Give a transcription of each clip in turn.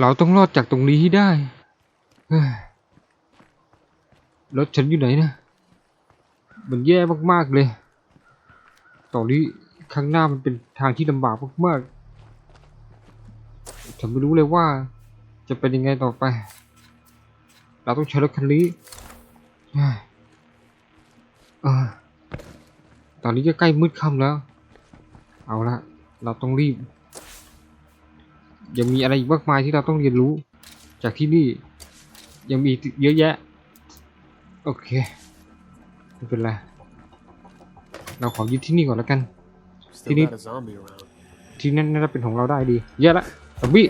เราต้องรอดจากตรงนี้ให้ได้รถฉันอยู่ไหนนะ มันแย่มากๆเลย ตอนนี้ข้างหน้ามันเป็นทางที่ลำบากมากๆ ฉันไม่รู้เลยว่า จะเป็นยังไงต่อไป เราต้องใช้รถคันนี้ตอนนี้ก็ใกล้มืดค่ำแล้ว เอาละ เราต้องรีบ ยังมีอะไรอีกมากมายที่เราต้องเรียนรู้ จากที่นี่ยังมีอีกเยอะแยะ โอเคไม่เป็นไรเราขอยึดที่นี่ก่อนแล้วกัน Still Did he- got a zombie around. ที่นั่นน่าจะเป็นของเราได้ดีเยอะละซอมบี้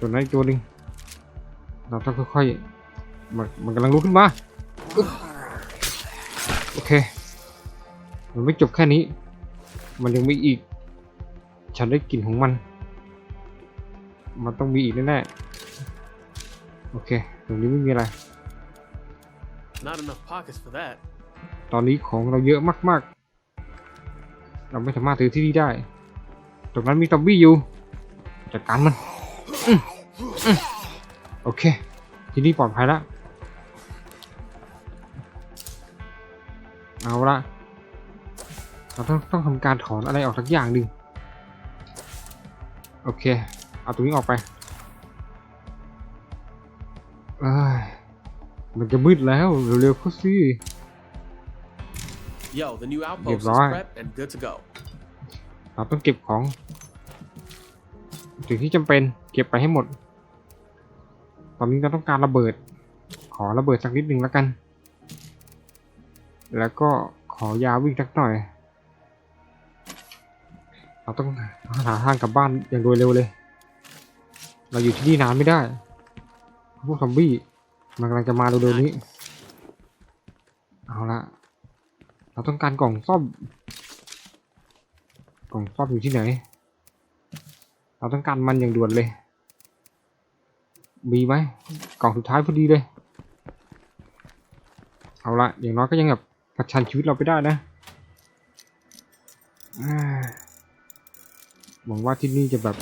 ตัวนั้นอีกตัวหนึ่งเราต้องค่อยๆมันมันกำลังลุกขึ้นมาอึ๊บโอเค มันไม่จบแค่นี้ มันยังมีอีก ฉันได้กลิ่นของมัน มันต้องมีอีกแน่ๆโอเคตรงนี้ไม่มีอะไร Not enough pockets for that. ตอนนี้ของเราเยอะมากๆ เราไม่สามารถถือที่นี่ได้ ตรงนั้นมีซอมบี้อยู่ จัดการมันอื้ออื้อโอเค ที่นี่ปลอดภัยแล้ว เอาละ เราต้องต้องทำการถอนอะไรออกสักอย่างหนึ่งโอเค เอาตรงนี้ออกไปเอ้ยมันจะมืดแล้ว เร็วๆเข้าสิ Yo, the new outpost is right. prepped and good to go. เราต้องเก็บของสิ่งที่จำเป็นเก็บไปให้หมด ตอนนี้เราต้องการระเบิด ขอระเบิดสักนิดหนึ่งแล้วกัน แล้วก็ขอยาวิ่งสักหน่อย เราต้องหาทางกลับบ้านอย่างโดยเร็วเลย เราอยู่ที่นี่นานไม่ได้ พวกซอมบี้มันกำลังจะมาเร็วๆนี้ เอาละเราต้องการกล่องซ่อม กล่องซ่อมอยู่ที่ไหน เราต้องการมันอย่างด่วนเลย มีไหมกล่องสุดท้ายพอดีเลย เอาละอย่างน้อยก็ยังแบบประชันชีวิตเราไปได้นะหวังว่าที่นี่จะแบบ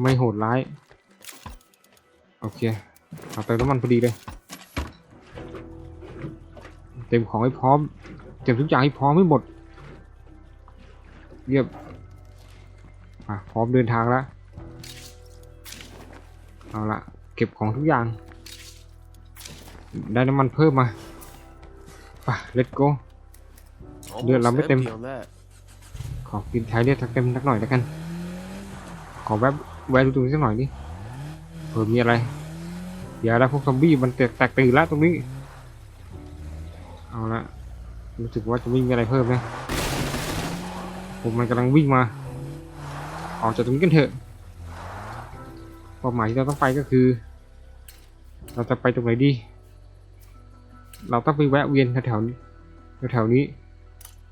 ไม่โหดร้าย โอเคเอาเติมน้ำมันพอดีเลย เต็มของให้พร้อม เต็มทุกอย่างให้พร้อมให้หมดเยี่ยมอะพร้อมเดินทางแล้ว เอาละเก็บของทุกอย่าง ได้น้ำมันเพิ่มมาไป let's go Almost lắm cái tem. empty on that. ขอกินใช้เลือดสักเต็มสักหน่อยแล้วกัน ขอแวบ แวะดูตรงนี้สักหน่อยดิเผื่อมีอะไร เดี๋ยวแล้วพวกซอมบี้มันแตกแตกตื่นแล้วตรงนี้ เอาละรู้สึกว่าจะไม่มีอะไรเพิ่มนะผมมันกำลังวิ่งมา ออกจากตรงนี้กันเถอะเป้าหมายที่เราต้องไปก็คือ เราจะไปตรงไหนดี เราต้องไปแวะเวียนแถวแถวนี้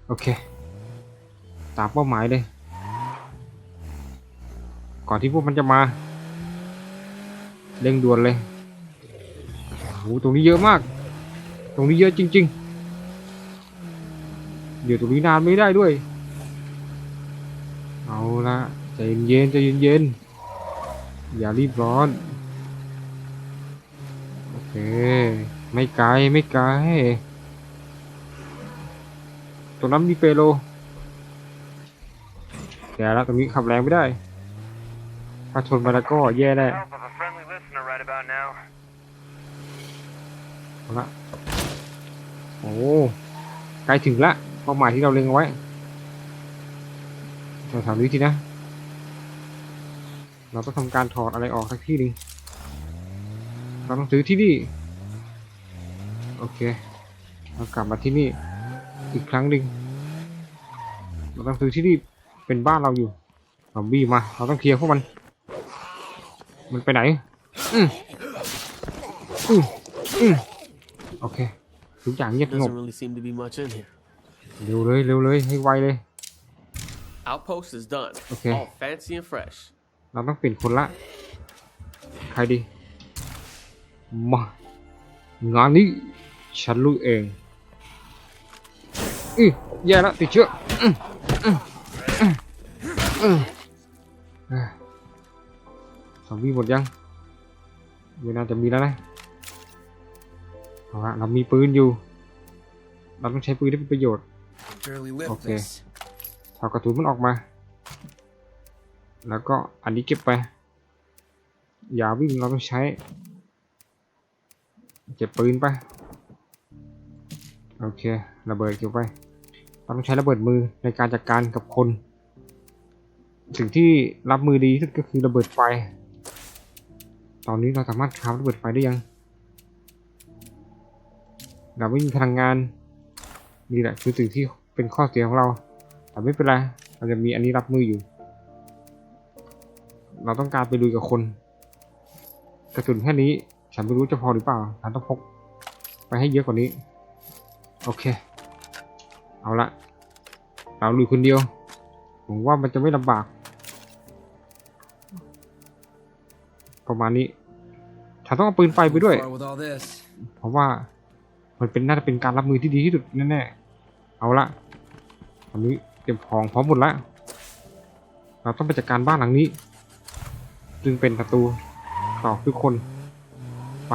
โอเค ตามเป้าหมายเลย ก่อนที่พวกมันจะมา เร่งด่วนเลยโอ้โหตรงนี้เยอะมาก ตรงนี้เยอะจริงๆเดี๋ยวตรงนี้นานไม่ได้ด้วย เอาละใจเย็นๆใจเย็นๆอย่ารีบร้อน โอเค ไม่ไกลไม่ไกลตรงนั้นมีเปโลแต่ล้วตรงนี้ขับแรงไม่ได้ ถ้าชนไปแล้วก็แย่ได้ละโอ้ใกล้ถึงละเป้าหมายที่เราเล็งไว้แถวๆนี้ทีนะ เราต้องทำการถอดอะไรออกสักที่หนึ่งเราต้องซื้อที่นี่ โอเค เรากลับมาที่นี่ อีกครั้งหนึ่งเราต้องซื้อที่นี่เป็นบ้านเราอยู่ซอมบี้มา เราต้องเคลียร์พวกมัน มันไปไหน อืมอืมอืมโอเค ทุกอย่างเงียบสงบ Doesn't really seem to be much in here. เร็วเลยเร็วเลยให้ไวเลย Outpost is done. Okay. All fancy and fresh. เราต้องเปลี่ยนคนละ ใครดี มางานนี้ฉันลุยเองอือแย่แล้วติดเชื้ออืออืออืออือ ซอมบี้หมดยังไม่น่าจะมีแล้วนะเอาละเรามีปืนอยู่ เราต้องใช้ปืนให้เป็นประโยชน์ Barely lift Okay. this. ถอดกระสุนมันออกมา แล้วก็อันนี้เก็บไป อย่าวิ่งเราต้องใช้ เก็บปืนไป โอเค ระเบิดเก็บไป เราต้องใช้ระเบิดมือในการจัดการกับคน สิ่งที่รับมือดีที่สุดก็คือระเบิดไฟ ตอนนี้เราสามารถคราฟระเบิดไฟได้ยังเราไม่มีพลังงานนี่แหละคือสิ่งที่เป็นข้อเสียของเรา แต่ไม่เป็นไรเราจะมีอันนี้รับมืออยู่ เราต้องการไปลุยกับคน กระสุนแค่นี้ ฉันไม่รู้จะพอหรือเปล่าฉันต้องพก ไปให้เยอะกว่านี้ โอเค เอาละเราลุยคนเดียวผมว่ามันจะไม่ลำบาก ประมาณนี้ฉันต้องเอาปืนไฟไปด้วย Far with all this. เพราะว่ามันเป็นน่าจะเป็นการรับมือที่ดีที่สุดแน่ๆเอาละตอนนี้เตรียมของพร้อมหมดแล้วเราต้องไปจัดการบ้านหลังนี้ซึ่งเป็นประตูต่อทุกคนไป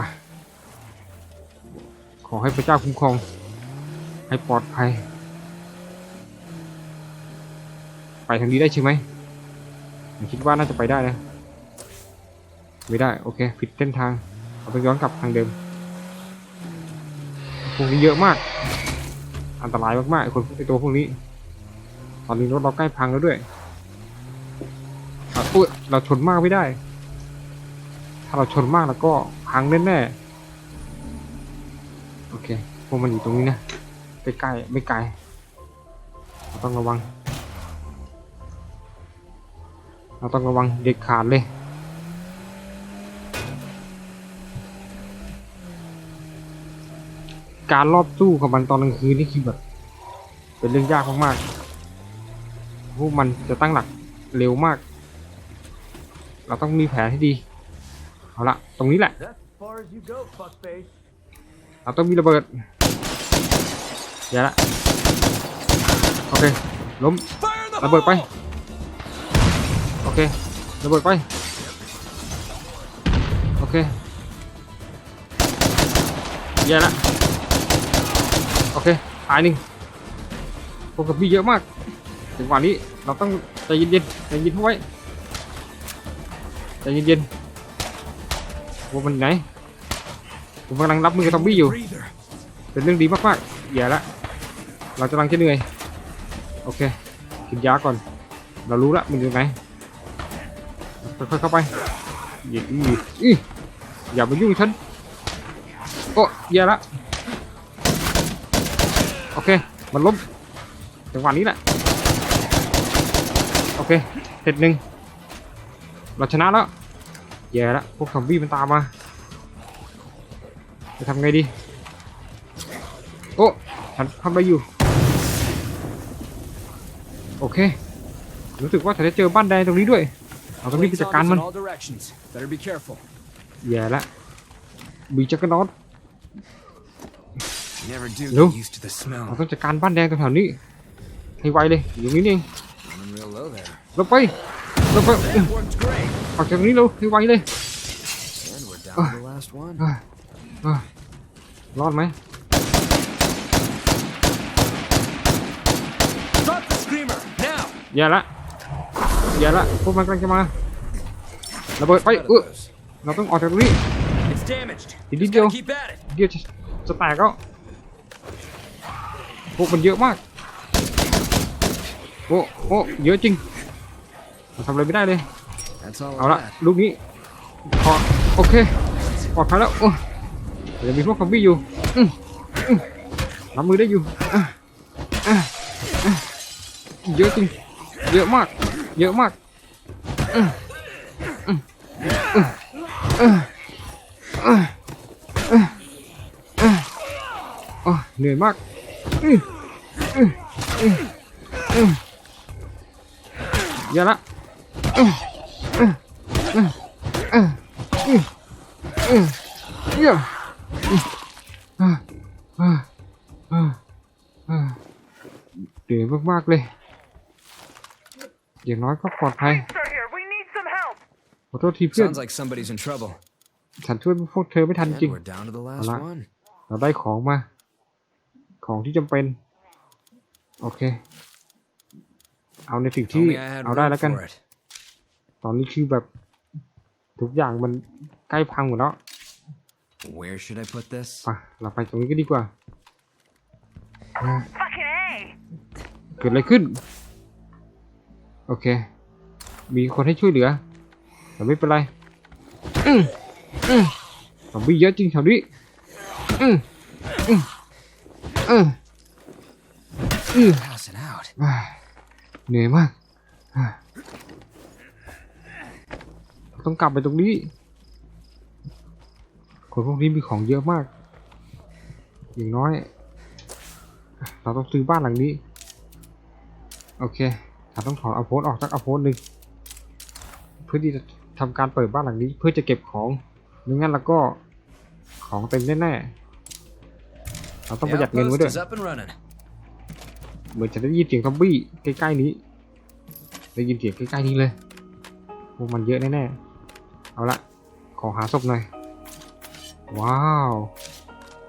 ขอให้พระเจ้าคุ้มครอง ให้ปลอดภัย ไปทางนี้ได้ใช่ไหมผมคิดว่าน่าจะไปได้นะ ไม่ได้ โอเคผิดเส้นทางเราต้องย้อนกลับทางเดิมพวกนี้เยอะมาก อันตรายมากๆคนไอตัวพวกนี้ ตอนนี้รถเราใกล้พังแล้วด้วยอุ้ยเราชนมากไม่ได้ ถ้าเราชนมากแล้วก็พังแน่ๆโอเคพวกมันอยู่ตรงนี้นะใกล้ๆไม่ไกลเราต้องระวัง เราต้องระวังเด็ดขาดเลย การรอบสู้กับมันตอนกลางคืนนี่คือแบบ เป็นเรื่องยากมากๆพวกมันจะตั้งหลักเร็วมาก เราต้องมีแผนให้ดี เอาละตรงนี้แหละ เราต้องมีระเบิดอย่าละ โอเค ล้ม ระเบิดไป โอเค ระเบิดไป โอเคแย่ละ อเคตายหนึ่งพวกกับพี่เยอะมากถึงวันนี้เราต้องใจเย็นๆใจเย็นเข้าไว้ใจเย็นๆว่ามันไหนผมกำลังรับมือกับซอมบี้อยู่ เป็นเรื่องดีมากๆอย่าละเรากำลังจะเหนื่อยโอเคกินยาก่อน เรารู้ละมันอยู่ไหนค่อยๆเข้าไปอย่าอีอีอย่ามายุ่งฉันโอ้อย่าละ โอเค มันล้มจังหวะนี้แหละ โอเคเสร็จหนึ่งเราชนะแล้ว แย่ละพวกซอมบี้มันตามมาจะทำไงดี โอ้ ฉันทำอะไรอยู่ โอเค รู้สึกว่าฉันจะเจอบ้านแดงตรงนี้ด้วย เราต้องรีบไป Blink จัดการ zombies มัน in all directions. Better be careful. แย่ละบีจักรนอต Never do No. get used to the เรา smell. ต้องจัดการบ้านแดงตรงแถวนี้ให้ไวเลยอยู่นี่นี่เอง Running real low there. ลงไปลงไปเอ้ย That worked great. ออกจากตรงนี้เร็วให้ไวเลย And we're down to the last one. เอ้ยเอ้ยรอดไหม Drop the screamer now. แย่ละแย่ละพวกมันกำลังจะมาระเบิดไป Out of เออ those. เราต้องออกจากตรงนี้ It's damaged. Did Just you gotta go? keep at it. เดี๋ยวจะจะแตกแล้ว พวกมันเยอะมาก โอ้โอ้เยอะจริงเราทำอะไรไม่ได้เลย That's all เอา of ละ that. ลูกนี้พอโอเคปลอดภัยแล้วโอ้แต่ยังมีพวกซอมบี้อยู่อืมอืมรับมือได้อยู่อะอะอะเยอะจริง เยอะมาก เยอะมากอืมอืมอืมอืมอืมอืมอืมโอ้เหนื่อยมาก อืมอืมอืมอืมอย่าละเยี่ยมอ่าอ่าอ่าอ่าเหนื่อยมากๆเลย อย่างน้อยก็ปลอดภัย ขอโทษทีเพื่อน ฉันช่วยพวกเธอไม่ทันจริง we're down to the last Alright. one. เราได้ของมา ของที่จำเป็น โอเค เอาในสิ่ง If ที่ only I had เอาได้ room แล้วกัน for it. ตอนนี้คือแบบ ทุกอย่างมันใกล้พังหมดแล้ว Where should I put this? ไปเราไปตรงนี้ก็ดีกว่า Fucking A! เกิดอะไรขึ้น โอเค มีคนให้ช่วยเหลือ แต่ไม่เป็นไรอืมอืมซอมบี้เยอะจริงแถวนี้อืมอืม อืมอือเหนื่อยมากอ่าต้องกลับไปตรงนี้ คนพวกนี้มีของเยอะมาก อย่างน้อย เราต้องซื้อบ้านหลังนี้ โอเค เราต้องถอนเอาโพสต์ออกสักเอาโพสต์หนึ่งเพื่อที่จะทำการเปิดบ้านหลังนี้ เพื่อจะเก็บของไม่งั้นแล้วก็ของเต็มแน่ๆ เราต้องประหยัดเงินไว้ outpost ด้วย is up and running. เหมือนจะได้ยินเสียงซอมบี้ใกล้ๆนี้ได้ยินเสียงใกล้ๆนี้เลยพวกมันเยอะแน่ๆเอาละขอหาศพหน่อยว้าว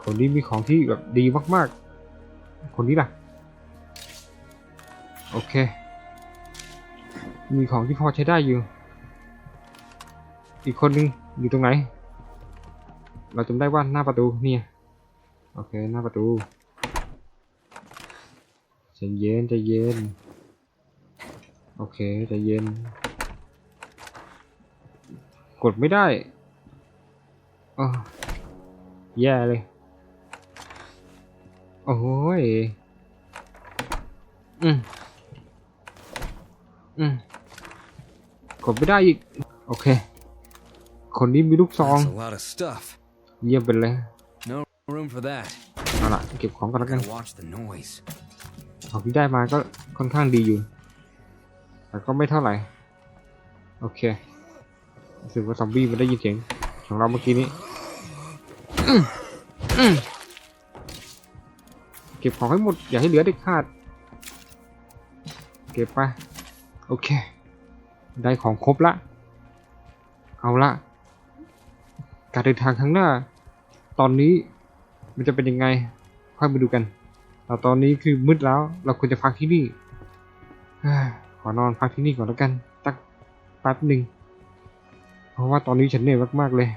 คนนี้มีของที่แบบดีมากๆ คนนี้ล่ะโอเค มีของที่พอใช้ได้อยู่ อีกคนนึงอยู่ตรงไหน เราจำได้ว่าหน้าประตูเนี่ย โอเค หน้าประตูใจเย็นใจเย็น โอเคใจเย็น กดไม่ได้อ้อแย่เลย โอ้ย อืม อืม กดไม่ได้อีก โอเค คนนี้มีลูกซอง That's a lot of stuff. เยี่ยมไปเลย No room for that. เอาล่ะเก็บของกันแล้วกัน Gotta watch the noise. ของที่ได้มาก็ค่อนข้างดีอยู่ แต่ก็ไม่เท่าไหร่ โอเครู้สึกว่าซอมบี้มันได้ยินเสียงของเราเมื่อกี้นี้อื้ออื้อเก็บของให้หมด อย่าให้เหลือเด็ดขาด เก็บไป โอเค ได้ของครบละ เอาละ การเดินทางข้างหน้า ตอนนี้ มันจะเป็นยังไง ค่อยมาดูกันแต่ตอนนี้คือมืดแล้ว เราควรจะพักที่นี่ขอนอนพักที่นี่ก่อนแล้วกันตักแป๊บหนึ่งเพราะว่าตอนนี้ฉันเหนื่อยมากๆเลย